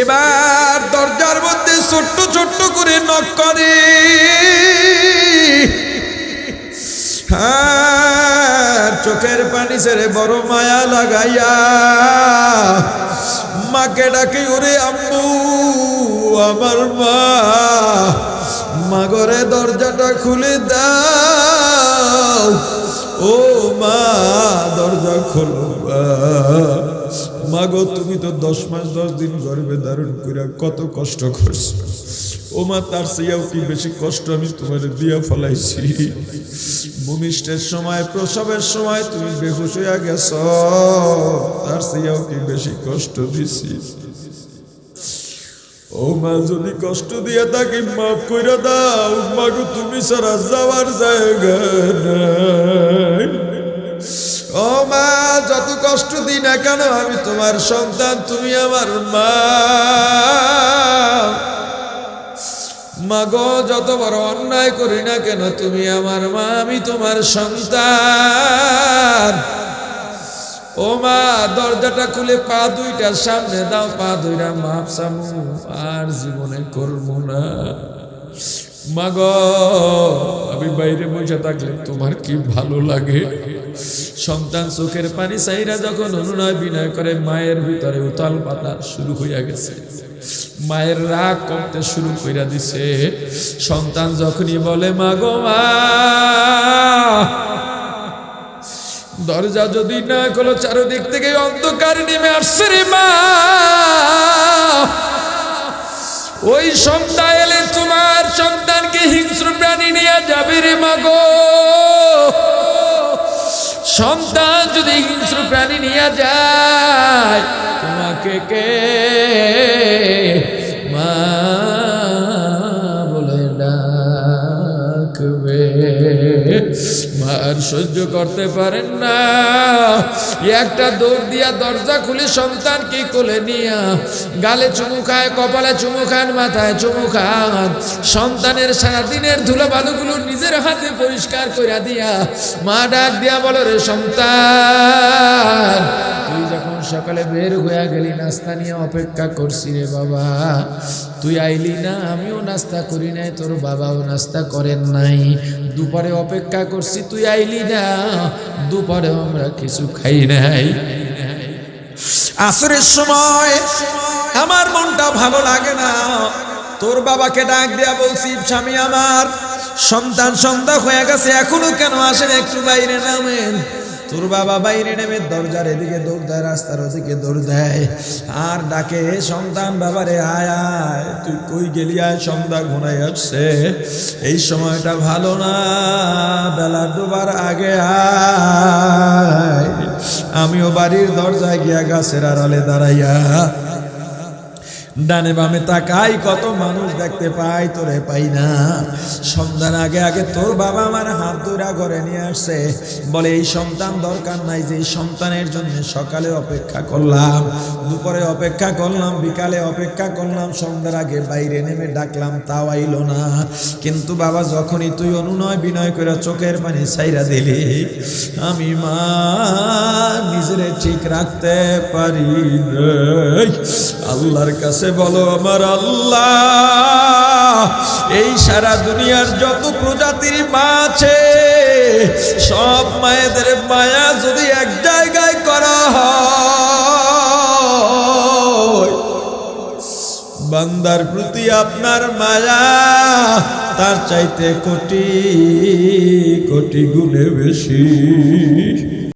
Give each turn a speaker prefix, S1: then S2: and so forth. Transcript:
S1: এবার দরজার মধ্যে ছোট্ট ছোট্ট করে নক করে চোখের পানি ছেড়ে বড় মায়া লাগাইয়া মাকে ডাকে, ওরে আম্মু, আমার মা, মাগরে দরজাটা খুলে দাও ও মা, দরজা খোলো মা। মাগো, তুমি তো দশ মাস, দশ দিন গর্ভে ধারণ করে কত কষ্ট করছ। ও মা, তার চেয়েও কি বেশি কষ্ট আমি তোমার দিয়া ফলাইছি। ভূমিষ্ঠের সময়, প্রসবের সময় তুমি বেহুশ হইয়া গেছ। তার চেয়েও কি বেশি কষ্ট দিছি। ও মা, যদি কষ্ট দিয়ে থাকি মাফ করে দাও, মাগো, তুমি সারা যাওয়ার জায়গা ও মা যত কষ্ট দিই না কেন? আমি তোমার সন্তান, তুমি আমার মা। মাগো, যত বড় অন্যায় করি না কেন, তুমি আমার মা, আমি তোমার সন্তান। ও মা, দরজাটা খুলে পা দুইটা সামনে দাও, পা দুইটা মাপ সামু, আর জীবনে করব না। মাগ, আমি বাইরে বসে থাকলে তোমার কি ভালো লাগে? সন্তান চোখের পানি চাইরা যখন অনুনয় বিনয় করে, মায়ের ভিতরে উতাল পাতা শুরু হইয়া গেছে। মায়ের রাগ কমতে শুরু কইরা দিছে। সন্তান যখনই বলে মাগো মা! দরজা যদি না খোলো, চারদিক থেকে অন্ধকার নেমে আসছে রে মা। ওই সন্তান এলে তোমার সন্তানকে হিংস্র প্রাণী নিয়ে যাবে রে মাগো সন্তান যদি হিংস্র প্রাণী নিয়ে যায় তোমাকে কে মা বলে ডাকবে? মার সহ্য করতে পারেন না। একটা দৌড় দিয়া দরজা খুলে সন্তান কি কোলে নিয়া গালে চুমু খায়, কপালে চুমু খান, মাথায় চুমু খান। সন্তানের সারাদিনের ধুলো বালুগুলো নিজের হাতে পরিষ্কার করে দিয়া মা ডাক দিয়া বলো রে সন্তান, তুই যখন সকালে বের হইয়া গেলি, নাস্তা নিয়ে অপেক্ষা করছি রে বাবা। তুই আইলি না, আমিও নাস্তা করি নাই, তোর বাবাও নাস্তা করেন নাই। দুপুরে অপেক্ষা করছি, তুই আইলি না। দুপুরে আমরা কিছু খাই নাই। আসরের সময় আমার মনটা ভালো লাগে না। তোর বাবাকে ডাক দেয়া বলছি, স্বামী আমার, সন্তান সন্ধ্যা হয়ে গেছে, এখনও কেন আসেন? একটু বাইরে নামেন। তোর বাবা বাইরে নেমে দরজার এদিকে দৌড় দেয়, রাস্তার ওদিকে দৌড় দেয়। আর ডাকে, সন্তান বাবারে, আয় আয়, তুই কই গেলি? আয়, সন্ধ্যা ঘুরাই আসছে। এই সময়টা ভালো না, বেলা ডোবার আগে আয়। আমিও বাড়ির দরজায় গিয়া গাছের আড়ালে দাঁড়াইয়া ডানে বামে তাকাই, কত মানুষ দেখতে পাই, তোরে পাই না। সন্তান আগে আগে তোর বাবা আমার হাত ধরা ঘরে নিয়ে আসছে। বলে, এই সন্তান দরকার নাই, যে সন্তানের জন্য সকালে অপেক্ষা করলাম, দুপুরে অপেক্ষা করলাম, বিকালে অপেক্ষা করলাম, সন্ধ্যার আগে বাইরে নেমে ডাকলাম, তাও আইলো না। কিন্তু বাবা, যখনই তুই অনুনয় বিনয় করে চোখের পানি ছাইরা দিলি, আমি মা নিজেরে ঠিক রাখতে পারি আল্লাহর আল্লাহর কাছে বলো আমার আল্লাহ, এই সারা দুনিয়ার যত প্রজাতির মা আছে, সব মায়েদের মায়া যদি এক জায়গায় করা হয়, বান্দার প্রতি আপনার মায়া তার চাইতে কোটি কোটি গুণে বেশি।